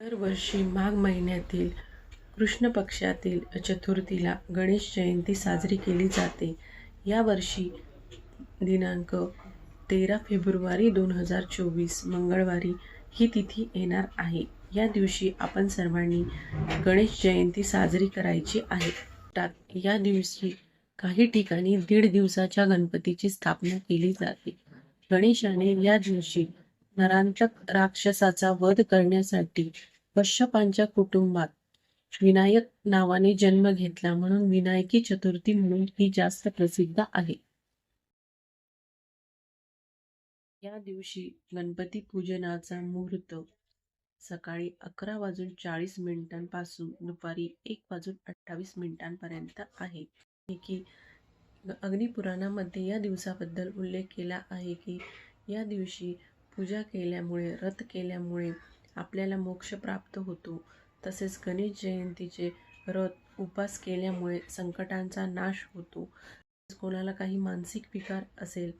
दरवर्षी माघ महिन्यातील कृष्ण पक्षातील चतुर्थीला गणेश जयंती साजरी केली जाते. यावर्षी दिनांक तेरा फेब्रुवारी दोन हजार चोवीस मंगळवारी ही तिथी येणार आहे. या दिवशी आपण सर्वांनी गणेश जयंती साजरी करायची आहे. टाक या दिवशी काही ठिकाणी दीड दिवसाच्या गणपतीची स्थापना केली जाते. गणेशाने या दिवशी नरांतक राक्षसाचा वध करण्यासाठी कश्यपांच्या कुटुंबात विनायक नावाने जन्म घेतला म्हणून विनायकी चतुर्थी म्हणून ही जास्त प्रसिद्ध आहे. या दिवशी गणपती पूजनाचा मुहूर्त सकाळी अकरा वाजून चाळीस मिनिटांपासून दुपारी एक वाजून अठ्ठावीस मिनिटांपर्यंत आहे. की अग्निपुराणामध्ये या दिवसाबद्दल उल्लेख केला आहे की या दिवशी पूजा केल्यामुळे रथ केल्यामुळे आपल्याला मोक्ष प्राप्त होतो. तसेच गणेश जयंतीचे रथ उपास केल्यामुळे संकटांचा नाश होतो. तसेच कोणाला काही मानसिक विकार असेल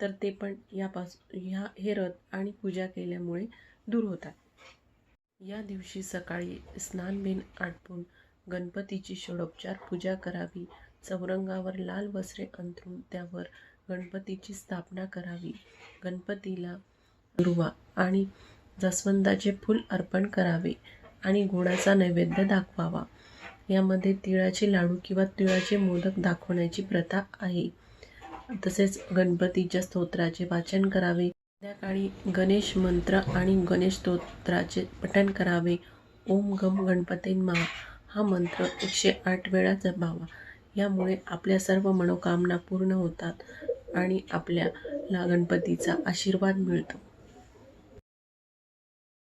तर ते पण यापासून ह्या हे रथ आणि पूजा केल्यामुळे दूर होतात. या दिवशी सकाळी स्नानबिन आटपून गणपतीची षोडोपचार पूजा करावी. चौरंगावर लाल वस्त्रे अंथरून त्यावर गणपतीची स्थापना करावी. गणपतीला दुर्वा आणि जास्वंदाचे फूल अर्पण करावे आणि गोडाचा नैवेद्य दाखवावा. यामध्ये तिळाचे लाडू किंवा तिळाचे मोदक दाखवण्याची प्रथा आहे. तसेच गणपतीच्या स्तोत्राचे वाचन करावे. संध्याकाळी गणेश मंत्र आणि गणेश स्तोत्राचे पठण करावे. ओम गम गणपतींमा हा मंत्र एकशे आठ वेळा जपावा. यामुळे आपल्या सर्व मनोकामना पूर्ण होतात आणि आपल्याला गणपतीचा आशीर्वाद मिळतो.